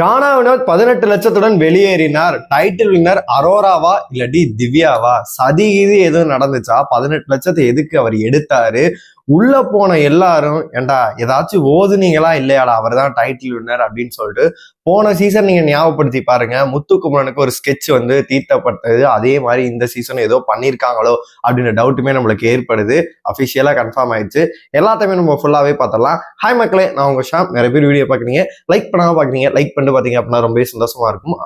கானாவினர் பதினெட்டு லட்சத்துடன் வெளியேறினார். Title winner அரோராவா இல்லாட்டி திவ்யாவா? சதி இது எதுவும் நடந்துச்சா? பதினெட்டு லட்சத்தை எதுக்கு அவர் எடுத்தாரு? உள்ள போன எல்லாரும் ஏண்டா ஏதாச்சும் ஓதுனீங்களா இல்லையாடா அவர் தான் டைட்டில் வின்னர் அப்படின்னு சொல்லிட்டு போன சீசன் நீங்க ஞாபகப்படுத்தி பாருங்க. முத்துக்குமரனுக்கு ஒரு ஸ்கெட்ச் வந்து தீர்த்தப்பட்டது அதே மாதிரி இந்த சீசன் ஏதோ பண்ணியிருக்காங்களோ அப்படின்ற டவுட்டுமே நம்மளுக்கு ஏற்படுது. அஃபிஷியலா கன்ஃபார்ம் ஆயிடுச்சு. எல்லாத்தையுமே நம்ம ஃபுல்லாவே பார்த்தலாம் ஹாய் மக்களே நான் உங்க ஷாம். நிறைய பேர் வீடியோ பாக்குறீங்க லைக் பண்ணாம பாக்குறீங்க லைக் பண்ணிட்டு பாத்தீங்க அப்படின்னா ரொம்பவே சந்தோஷமா இருக்கும்.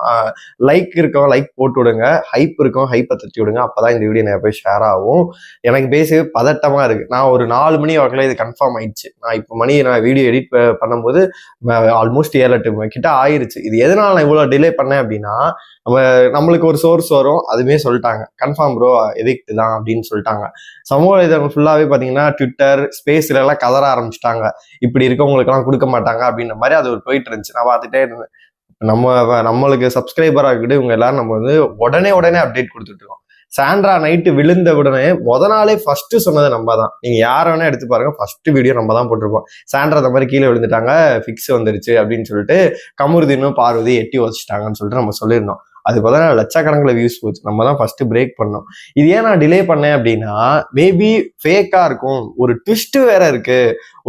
லைக் இருக்கோம் லைக் போட்டு விடுங்க. ஹைப் இருக்கும் ஹைப்பை தட்டி விடுங்க. அப்பதான் இந்த வீடியோ நிறைய பேர் ஷேர் ஆகும். எனக்கு பேசி பதட்டமா இருக்கு. நான் ஒரு நாலு நாலு மணி வாக்கில் இது கன்ஃபார்ம் ஆயிடுச்சு. நான் இப்போ மணி நான் வீடியோ எடிட் பண்ணும்போது ஆல்மோஸ்ட் ஏழு எட்டு கிட்ட ஆயிருச்சு. இது எதனால நான் இவ்வளோ டிலே பண்ணேன் அப்படின்னா நம்ம நம்மளுக்கு ஒரு சோர்ஸ் வரும் அதுவுமே சொல்லிட்டாங்க. கன்ஃபார்ம் ப்ரோ எதிக்ட் தான் அப்படின்னு சொல்லிட்டாங்க. சமூக வலைதளம் ஃபுல்லாவே பார்த்தீங்கன்னா ட்விட்டர் ஸ்பேஸ்லலாம் கதற ஆரம்பிச்சிட்டாங்க. இப்படி இருக்கவங்களுக்கெல்லாம் கொடுக்க மாட்டாங்க அப்படின்ற மாதிரி அது ஒரு போயிட்டு இருந்துச்சு. நான் பார்த்துட்டே இருந்தேன். நம்ம நம்மளுக்கு சப்ஸ்கிரைபர் ஆகிட்டு இவங்க எல்லாரும் நம்ம வந்து உடனே உடனே அப்டேட் கொடுத்துட்டு இருக்கோம். சாண்ட்ரா நைட்டு விழுந்த உடனே முத நாளே ஃபர்ஸ்ட் சொன்னது நம்ம தான் நீங்க யார வேணா எடுத்து பாருங்க ஃபர்ஸ்ட் வீடியோ நம்ம தான் போட்டிருப்போம். சாண்ட்ரா அந்த மாதிரி கீழே விழுந்துட்டாங்க ஃபிக்ஸ் வந்துருச்சு அப்படின்னு சொல்லிட்டு கமருதீனும் பார்வதி எட்டி வச்சுட்டாங்கன்னு சொல்லிட்டு நம்ம சொல்லியிருந்தோம். அது பார்த்தா லட்சக்கணக்கில் வியூஸ் போச்சு. நம்ம தான் ஃபர்ஸ்ட் பிரேக் பண்ணோம். இது ஏன் நான் டிலே பண்ணேன் அப்படின்னா மேபி ஃபேக்காக இருக்கும். ஒரு ட்விஸ்ட் வேற இருக்கு.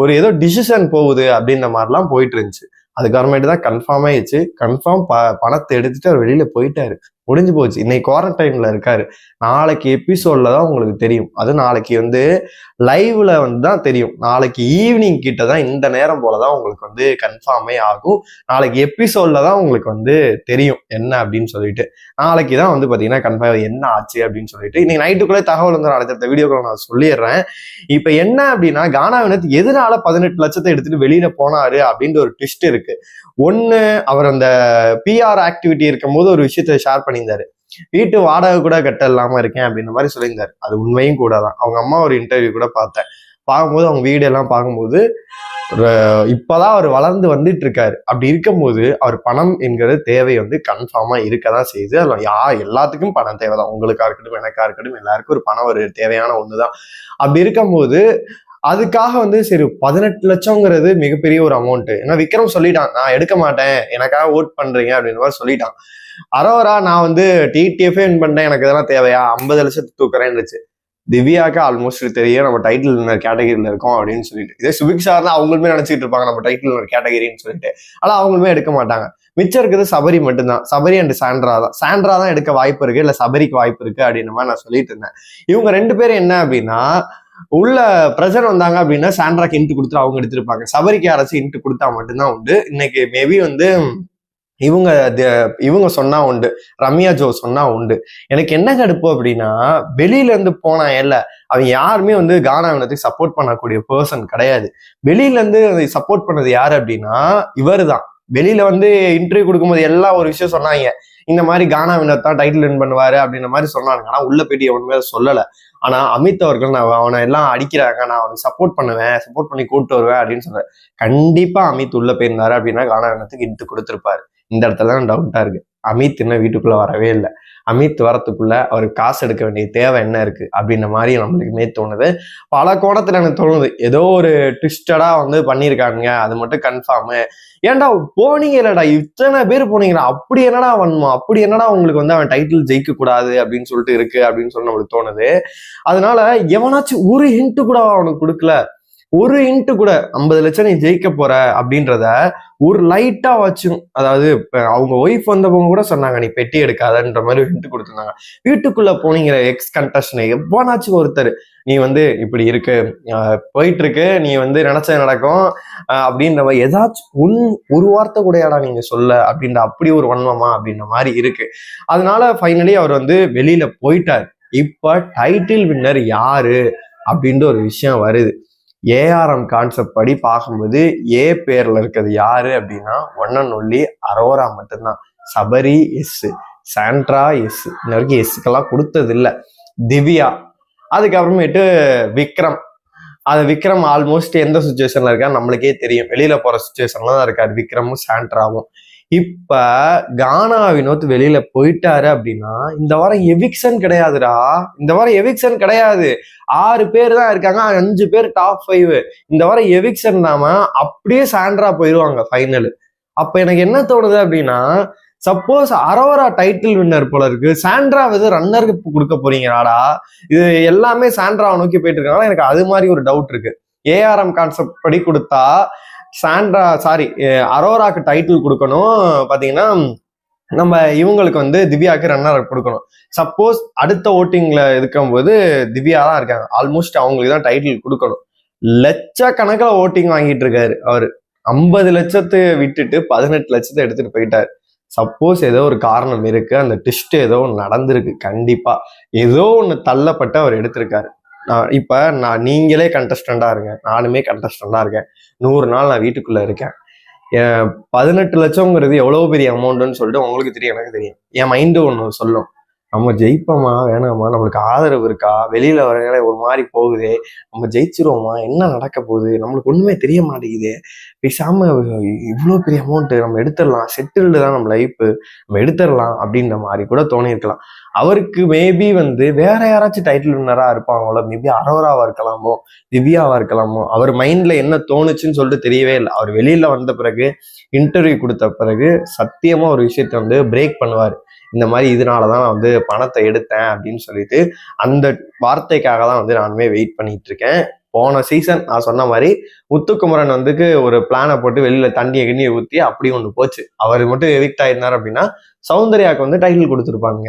ஒரு ஏதோ டிசிஷன் போகுது அப்படின்ற மாதிரிலாம் போயிட்டு இருந்துச்சு. அதுக்கப்புறமேட்டு தான் கன்ஃபார்ம் ஆயிடுச்சு. கன்ஃபார்ம் ப பணத்தை எடுத்துட்டு அவர் வெளியில போயிட்டாரு. முடிஞ்சு போச்சு. இன்னைக்கு குவாரண்டைன்ல இருக்காரு. நாளைக்கு எபிசோட்ல தான் உங்களுக்கு தெரியும். அது நாளைக்கு வந்து லைவ்ல வந்து தான் தெரியும். நாளைக்கு ஈவினிங் கிட்ட தான் இந்த நேரம் போலதான் உங்களுக்கு வந்து கன்ஃபார்மே ஆகும். நாளைக்கு எபிசோட்ல தான் உங்களுக்கு வந்து தெரியும் என்ன அப்படின்னு சொல்லிட்டு. நாளைக்கு தான் வந்து பாத்தீங்கன்னா கன்ஃபார்ம் என்ன ஆச்சு அப்படின்னு சொல்லிட்டு. இன்னைக்கு நைட்டுக்குள்ளே தகவல் வந்து அடுத்த வீடியோக்குள்ள நான் சொல்லிடுறேன். இப்ப என்ன அப்படின்னா கானா வினத் எதனால பதினெட்டு லட்சத்தை எடுத்துட்டு வெளியில போனாரு அப்படின்ற ஒரு ட்விஸ்ட் இருக்கு. ஒன்னு அவர் அந்த பிஆர் ஆக்டிவிட்டி இருக்கும் போது ஒரு விஷயத்த ஷேர் பண்ணியிருந்தாரு. வீட்டு வாடகை கூட கட்ட இல்லாம இருக்கேன் அப்படின்ற மாதிரி சொல்லியிருந்தாரு. அது உண்மையும் கூட தான். அவங்க அம்மா ஒரு இன்டர்வியூ கூட பார்த்தேன். பார்க்கும்போது அவங்க வீடு எல்லாம் பார்க்கும்போது இப்பதான் அவர் வளர்ந்து வந்துட்டு இருக்காரு அப்படி இருக்கும்போது அவர் பணம் என்கிற தேவை வந்து கன்ஃபார்மா இருக்கதான் செய்யுது. அதுல யா எல்லாத்துக்கும் பணம் தேவைதான். உங்களுக்கா இருக்கட்டும் எனக்கா இருக்கட்டும் எல்லாருக்கும் ஒரு பணம் ஒரு தேவையான ஒண்ணுதான். அப்படி இருக்கும்போது அதுக்காக வந்து சரி பதினெட்டு லட்சம்ங்கிறது மிகப்பெரிய ஒரு அமௌண்ட் ஏன்னா விக்ரம் சொல்லிட்டான் நான் எடுக்க மாட்டேன். எனக்காக ஓட் பண்றீங்க அப்படின்ற மாதிரி சொல்லிட்டான். அரோரா நான் வந்து டிடிஎஃபே வின் பண்ணேன் எனக்கு இதெல்லாம் தேவையா? ஐம்பது லட்சத்துக்கு தூக்குறேன்னுச்சு. திவ்யாக்கு ஆல்மோஸ்ட் தெரியும். நம்ம டைட்டில் கேட்டகரியில் இருக்கோம் அப்படின்னு சொல்லிட்டு. இதே சுபிக் சார் தான் அவங்களுமே நினைச்சிட்டு இருப்பாங்க நம்ம டைட்டில் கேட்டகரின்னு சொல்லிட்டு. ஆனா அவங்களுமே எடுக்க மாட்டாங்க. மிச்சம் இருக்கிறது சபரி மட்டும்தான். சபரி அண்ட் சாண்ட்ரா தான். சாண்ட்ரா தான் எடுக்க வாய்ப்பு இருக்கு இல்ல சபரிக்கு வாய்ப்பு இருக்கு அப்படின்ற மாதிரி நான் சொல்லிட்டு இருந்தேன். இவங்க ரெண்டு பேரும் என்ன அப்படின்னா உள்ள பிரசன் வந்தாங்க அப்படின்னா சாண்ட்ராக்கு இன்ட்டு கொடுத்துட்டு அவங்க எடுத்திருப்பாங்க. சபரிக்கு யாராச்சும் இன்ட்டு கொடுத்தா மட்டும்தான் உண்டு. இன்னைக்கு மேபி வந்து இவங்க இவங்க சொன்னா உண்டு. ரம்யா ஜோ சொன்னா உண்டு. எனக்கு என்ன கடுப்பு அப்படின்னா வெளியில இருந்து போனா இல்ல அவன் யாருமே வந்து கானாவினத்துக்கு சப்போர்ட் பண்ணக்கூடிய பர்சன் கிடையாது. வெளியில இருந்து சப்போர்ட் பண்ணது யாரு அப்படின்னா இவர் தான் வெளியில வந்து இன்டர்வியூ கொடுக்கும்போது எல்லா ஒரு விஷயம் சொன்னாங்க. இந்த மாதிரி கானா வினர் தான் டைட்டில் வின் பண்ணுவாரு அப்படின்ற மாதிரி சொன்னாங்க ஆனா உள்ள போயிட்டு எவனுமே சொல்லல. ஆனா அமித் அவர்கள் நான் அவனை எல்லாம் அடிக்கிறாங்க. நான் அவனுக்கு சப்போர்ட் பண்ணுவேன் சப்போர்ட் பண்ணி கூப்பிட்டு வருவேன் அப்படின்னு சொல்றேன் கண்டிப்பா அமித் உள்ள போயிருந்தாரு அப்படின்னா கானா வினத்துக்கு இட்டு கொடுத்துருப்பாரு. இந்த இடத்துல தான் டவுட்டாக இருக்குது அமித் இன்னும் வீட்டுக்குள்ளே வரவே இல்லை. அமித் வரத்துக்குள்ள அவருக்கு காசு எடுக்க வேண்டிய தேவை என்ன இருக்கு? அப்படின்ற மாதிரி நம்மளுக்குமே தோணுது. பல கோணத்துல எனக்கு தோணுது. ஏதோ ஒரு ட்விஸ்டடா வந்து பண்ணியிருக்காங்க அது மட்டும் கன்ஃபார்மு ஏன்டா போனீங்க இல்லடா? இத்தனை பேர் போனீங்களா அப்படி என்னடா வன்மா அப்படி என்னடா உங்களுக்கு வந்து அவன் டைட்டில் ஜெயிக்க கூடாது அப்படின்னு சொல்லிட்டு இருக்கு அப்படின்னு சொல்லி நம்மளுக்கு தோணுது. அதனால எவனாச்சும் ஒரு ஹிண்ட் கூட அவனுக்கு கொடுக்கல. ஒரு இன்ட்டு கூட ஐம்பது லட்சம் நீ ஜெயிக்க போற அப்படின்றத ஒரு லைட்டா வச்சும் அதாவது அவங்க ஒய்ஃப் வந்தவங்க கூட சொன்னாங்க நீ பெட்டி எடுக்காதன்ற மாதிரி ஹிண்ட் கொடுத்துருந்தாங்க. வீட்டுக்குள்ள போனீங்கிற எக்ஸ் கண்டஸ்டனை எவ்வளோனாச்சும் ஒருத்தர் நீ வந்து இப்படி இருக்கு போயிட்டு இருக்கு நீ வந்து நினைச்சது நடக்கும். அப்படின்ற மாதிரி ஏதாச்சும் உன் ஒரு வார்த்தை கூடயாடா நீங்க சொல்ல அப்படின்ற அப்படி ஒரு வன்மமா அப்படின்ற மாதிரி இருக்கு. அதனால ஃபைனலி அவர் வந்து வெளியில போயிட்டார். இப்ப டைட்டில் வின்னர் யாரு அப்படின்ற ஒரு விஷயம் வருது. ஏஆர்எம் கான்செப்ட் படி பார்க்கும்போது ஏ பேர்ல இருக்கிறது யாரு அப்படின்னா ஒன்னன் ஒல்லி அரோரா மட்டும்தான். சபரி எஸ். Sandra yes. இன்ன வரைக்கும் எஸ்க்கெல்லாம் கொடுத்தது இல்லை திவ்யா. அதுக்கப்புறமேட்டு விக்ரம். அது விக்ரம் ஆல்மோஸ்ட் எந்த சுச்சுவேஷன்ல இருக்கா நம்மளுக்கே தெரியும். வெளியில போற சுச்சுவேஷன்ல தான் இருக்காரு. விக்ரமும் சாண்ட்ராவும். இப்ப கானா வினோத் வெளியில போயிட்டாரு அப்படின்னா இந்த வாரம் எவிக்சன் கிடையாதுடா. இந்த வாரம் எவிக்சன் கிடையாது. ஆறு பேர் தான் இருக்காங்க அஞ்சு பேர் டாப் ஃபைவ் இந்த வாரம் எவிக்சன் நாம அப்படியே சாண்ட்ரா போயிடுவாங்க ஃபைனல் அப்ப எனக்கு என்ன தோணுது அப்படின்னா சப்போஸ் அரோரா டைட்டில் வின்னர் போல இருக்கு. சாண்ட்ரா வந்து ரன்னருக்கு கொடுக்க போறீங்களாடா. இது எல்லாமே சாண்ட்ராவை நோக்கி போயிட்டு இருக்காங்க. எனக்கு அது மாதிரி ஒரு டவுட் இருக்கு. ஏஆர்எம் கான்செப்ட் படி கொடுத்தா சாண்ட்ரா சாரி அரோராக்கு டைட்டில் கொடுக்கணும். பார்த்தீங்கன்னா நம்ம இவங்களுக்கு வந்து திவ்யாவுக்கு ரன்னர் கொடுக்கணும். சப்போஸ் அடுத்த ஓட்டிங்கில் இருக்கும்போது திவ்யா தான் இருக்காங்க. ஆல்மோஸ்ட் அவங்களுக்கு தான் டைட்டில் கொடுக்கணும். லட்சக்கணக்கில் ஓட்டிங் வாங்கிட்டு இருக்காரு அவர். ஐம்பது லட்சத்தை விட்டுட்டு பதினெட்டு லட்சத்தை எடுத்துட்டு போயிட்டார். சப்போஸ் ஏதோ ஒரு காரணம் இருக்கு. அந்த டிஸ்ட் ஏதோ ஒன்று நடந்திருக்கு. கண்டிப்பா. ஏதோ ஒன்று தள்ளப்பட்டு அவர் எடுத்திருக்காரு. நான் இப்போ நான் நீங்களே கண்டஸ்டண்டாக இருங்க. நானுமே கண்டஸ்டண்டாக இருக்கேன். நூறு நாள் நான் வீட்டுக்குள்ளே இருக்கேன். பதினெட்டு லட்சங்கிறது எவ்வளோ பெரிய அமௌண்ட்டுன்னு சொல்லிட்டு உங்களுக்கு தெரியும் எனக்கு தெரியும். என் மைண்டு ஒன்று சொல்லும். நம்ம ஜெயிப்போமா வேணாமா? நம்மளுக்கு ஆதரவு இருக்கா? வெளியில வர ஒரு மாதிரி போகுதே. நம்ம ஜெயிச்சிருவோமா? என்ன நடக்க போகுது? நம்மளுக்கு ஒண்ணுமே தெரிய மாட்டேங்குது. பேசாம இவ்வளோ பெரிய அமௌண்ட் நம்ம எடுத்துடலாம். செட்டில்டு தான் நம்ம லைஃப் நம்ம எடுத்துடலாம் அப்படின்ற மாதிரி கூட தோணியிருக்கலாம். அவருக்கு மேபி வந்து வேற யாராச்சும் டைட்டில் வின்னரா இருப்பாங்களோ மேபி அரோராவா இருக்கலாமோ திவ்யாவா இருக்கலாமோ அவர் மைண்ட்ல என்ன தோணுச்சுன்னு சொல்லிட்டு தெரியவே இல்லை. அவர் வெளியில வந்த பிறகு இன்டர்வியூ கொடுத்த பிறகு சத்தியமா ஒரு விஷயத்த வந்து பிரேக் பண்ணுவார். இந்த மாதிரி இதனால தான் நான் வந்து பணத்தை எடுத்தேன் அப்படின்னு சொல்லிட்டு அந்த வார்த்தைக்காக தான் வந்து நானுமே வெயிட் பண்ணிட்டு இருக்கேன். போன சீசன் நான் சொன்ன மாதிரி முத்துக்குமரன் வந்துக்கு ஒரு பிளானை போட்டு வெளியில தண்ணியை கிண்ணியை ஊற்றி அப்படி ஒன்று போச்சு. அவர் மட்டும் எவிக்ட் ஆயிருந்தார் அப்படின்னா சௌந்தர்யாவுக்கு வந்து டைட்டில் கொடுத்துருப்பாங்க.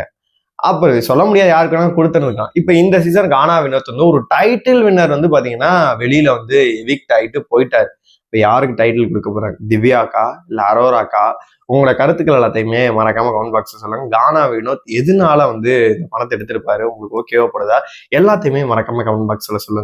அப்போ சொல்ல முடியாது யாருக்கு வேணாலும் கொடுத்துருந்துருக்கான் இப்போ இந்த சீசன் கானா வினோத் வந்து ஒரு டைட்டில் வின்னர் வந்து பார்த்தீங்கன்னா வெளியில வந்து எவிக்ட் ஆகிட்டு போயிட்டாரு. இப்போ யாருக்கு டைட்டில் கொடுக்க போறாங்க திவ்யாக்கா இல்லை அரோராக்கா? உங்களோட கருத்துக்கள் எல்லாத்தையுமே மறக்காம கமெண்ட் பாக்ஸ் சொல்லுங்க. கானா வினோத் எதனால வந்து இந்த பணத்தை எடுத்திருப்பாரு? உங்களுக்கு ஓகேவா போடுதா எல்லாத்தையுமே மறக்காம கமெண்ட் பாக்ஸ்ல சொல்லுங்க.